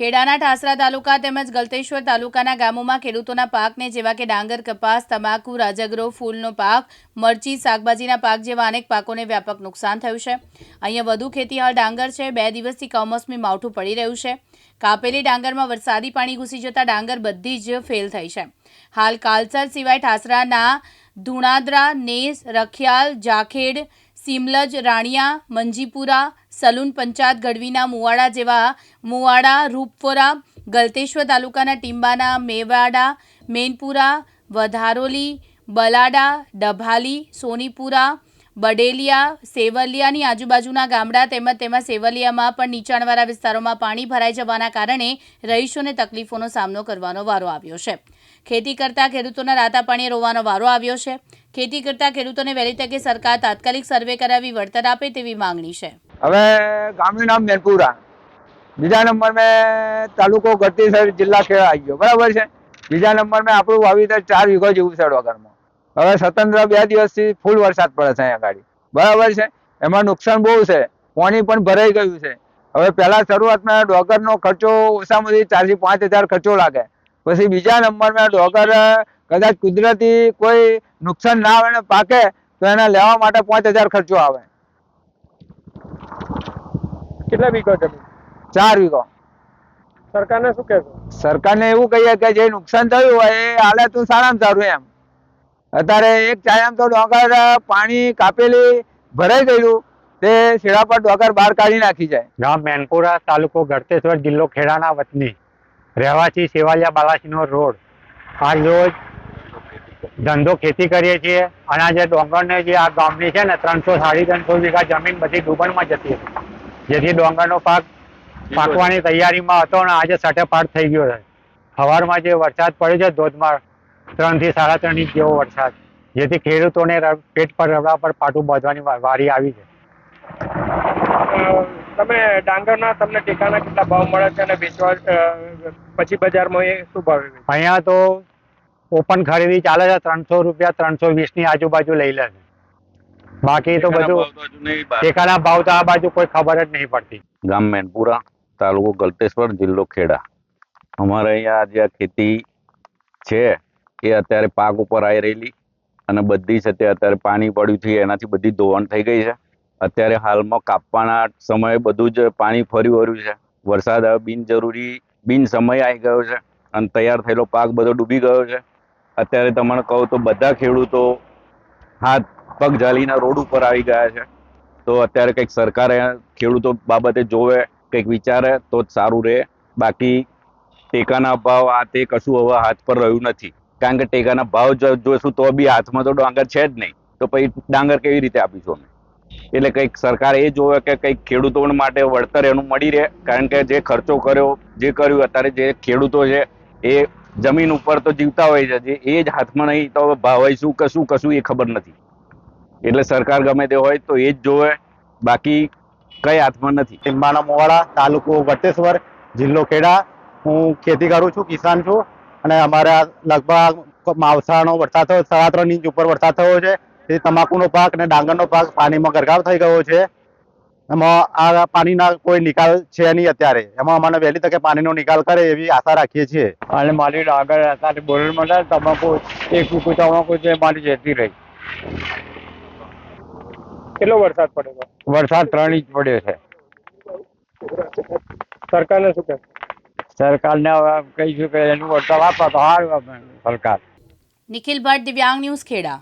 ખેડાના ઠાસરા તાલુકા તેમજ ગલતેશ્વર તાલુકાના ગામોમાં ખેડૂતોના પાકને જેવા કે ડાંગર, કપાસ, તમાકુ, રાજગરો, ફૂલનો પાક, મરચી, શાકભાજીના પાક જેવા અનેક પાકોને વ્યાપક નુકસાન થયું છે. અહીંયા વધુ ખેતી હાલ ડાંગર છે. બે દિવસથી કમોસમી માવઠું પડી રહ્યું છે. કાપેલી ડાંગરમાં વરસાદી પાણી ઘૂસી જતા ડાંગર બધી જ ફેલ થઈ છે. હાલ કાલસર સિવાય ઠાસરાના ધુણાદરા, નેસ, રખિયાલ, જાખેડ સિમલજ, રાણિયા, મંજીપુરા, સલૂન પંચાયત, ગઢવીના મુવાડા જેવા મુવાડા, રૂપપોરા, ગલતેશ્વર તાલુકાના ટીંબાના, મેવાડા, મેનપુરા, વધારોલી, બલાડા, ડભાલી, સોનીપુરા બડેલિયા, સેવલિયાની આજુબાજુના ગામડા તેમજ તેમાં સેવલિયામાં પણ નીચાણવાળા વિસ્તારોમાં પાણી ભરાઈ જવાના કારણે રહીશોને તકલીફોનો સામનો કરવાનો વારો આવ્યો છે. ખેતી કરતા ખેડૂતોના રાતા પાણીએ રોવાનો વારો આવ્યો છે. ખેતી કરતા ખેડૂતોને વહેલી તકે સરકાર તાત્કાલિક સર્વે કરાવી વળતર આપે તેવી માંગણી છે. હવે ગામનું નામ મેનપુરા બીજા નંબર મેં તાલુકો ગઢતીસર જિલ્લા ખેડા આવી ગયો. બરાબર છે? બીજા નંબર મેં આપણું વાવેતર ચાર વીઘો જેવું છે ડોગરમાં હવે સ્વતંત્ર બે દિવસથી ફૂલ વરસાદ પડે છે અહીંયા ગાડી. બરાબર છે? એમાં નુકસાન બહુ છે. પાણી પણ ભરાઈ ગયું છે. હવે પહેલા શરૂઆતમાં ડોગરનો ખર્ચો ઓછામાં ઓછી ચારથી પાંચ હજાર ખર્ચો લાગે. પછી બીજા નંબરમાં ડોગર કદાચ કુદરતી કોઈ નુકસાન ના આવે ને પાકે તો એને લેવા માટે પાંચ હજાર ખર્ચો આવે. કેટલા વીઘો જમીન? ચાર વીઘો. સરકારને શું કહેશો? સરકારને એવું કહીએ કે જે નુકસાન થયું હોય એ હાલે તું સારામાં સારું એમ. અત્યારે એક ચાયામ તો ડોંગર પાણી કાપેલી, ભરાઈ ગયેલું. તે શેડા પર ડોંગર બહાર કાઢી નાખી જાય. ગામ મેનપુરા તાલુકો ગળતેશ્વર જિલ્લો ખેડાના વતની. રહેવાસી સેવાલિયા બાલાસીનો રોડ. આજ રોજ ધંધો ખેતી કરીએ છીએ. અને આ જે ડોંગરને જે આ ગામની છે ને ત્રણસો સાડી ત્રણસો વીઘા જમીન બધી ડૂબણમાં જતી હતી. જેથી ડોંગરનો પાક પાકવાની તૈયારીમાં હતો અને આજે સટેપાટ થઈ ગયો છે. સવારમાં જે વરસાદ પડ્યો છે ધોધમાર ત્રણથી સાડા ત્રણ ઇંચ જેવો વરસાદ. જેથી ખેડૂતોને પેટ પર રબડા પર પાટું બાંધવાની વારી આવી છે. તમે ડાંગરના તમને ટેકાના કેટલા ભાવ મળે છે અને વેચવા પછી બજારમાં એ શું ભાવ અહીંયા તો ઓપન ખરીદી ચાલે છે ત્રણસો રૂપિયા ત્રણસો વીસની આજુબાજુ લઈ લે છે. બાકી તો બધું ટેકાના ભાવ તો આ બાજુ કોઈ ખબર જ નહીં પડતી. ગામ મેનપુરા તાલુકો ગલતેશ્વર જિલ્લો ખેડા. અમારે અહીંયા જે ખેતી છે એ અત્યારે પાક ઉપર આવી રહેલી અને બધી છે અત્યારે પાણી પડ્યું છે, એનાથી બધી ધોવાણ થઈ ગઈ છે. અત્યારે હાલમાં કાપવાના સમયે બધું જ પાણી ફરી વળ્યું છે. વરસાદ બિનજરૂરી, બિન સમય આવી ગયો છે અને તૈયાર થયેલો પાક બધો ડૂબી ગયો છે. અત્યારે તમને કહું તો બધા ખેડૂતો હાથ પગ ઝાલીના રોડ ઉપર આવી ગયા છે. તો અત્યારે કંઈક સરકારે ખેડૂતો બાબતે જોવે, કંઈક વિચારે તો જ સારું રહે. બાકી ટેકાના અભાવ આ તે કશું હવે હાથ પર રહ્યું નથી. કારણ કે ટેકાના ભાવ જોઈશું તો બી હાથમાં તો ડાંગર છે જ નહીં. તો પછી ડાંગર કેવી રીતે આપીશું અમે? એટલે કંઈક સરકાર એ જોવે કે કંઈક ખેડૂતો માટે વળતર એનું મળી રહે. કારણ કે જે ખર્ચો કર્યો, જે કર્યું, અત્યારે જે ખેડૂતો છે, એ જમીન ઉપર તો જીવતા હોય છે. એ જ હાથમાં નહીં તો ભાવ શું કશું કશું એ ખબર નથી. એટલે સરકાર ગમે તે હોય તો એ જ જોવે. બાકી કઈ હાથમાં નથી. ટીમ્બાના મોવાડા, તાલુકો વટેશ્વર, જિલ્લો ખેડા. હું ખેતી કરું છું, કિસાન છું. અને અમારે લગભગ માવસાનો વરસાદ થયો સાડા ત્રણ ઇંચ ઉપર વરસાદ થયો છે. એ તમાકુનો પાક અને ડાંગરનો પાક પાણીમાં ગરકાવ થઈ ગયો છે. એમાં આ પાણીના કોઈ નિકાલ છે નહીં અત્યારે. એમાં અમને વહેલી તકે પાણીનો નિકાલ કરે એવી આશા રાખીએ છીએ. અને મારી ડાંગર અત્યારે બોરલ મળે તમાકુ એક વીકુ તમાકુ છે મારી જતી રહી. કેટલો વરસાદ પડ્યો વરસાદ ત્રણ ઇંચ પડ્યો છે. સરકારને શું કહેશો? સરકારને હવે કહીશું કે એનું વળતર આપે તો સારું સરકાર. નિખિલ ભટ્ટ, દિવ્યાંગ ન્યૂઝ ખેડા.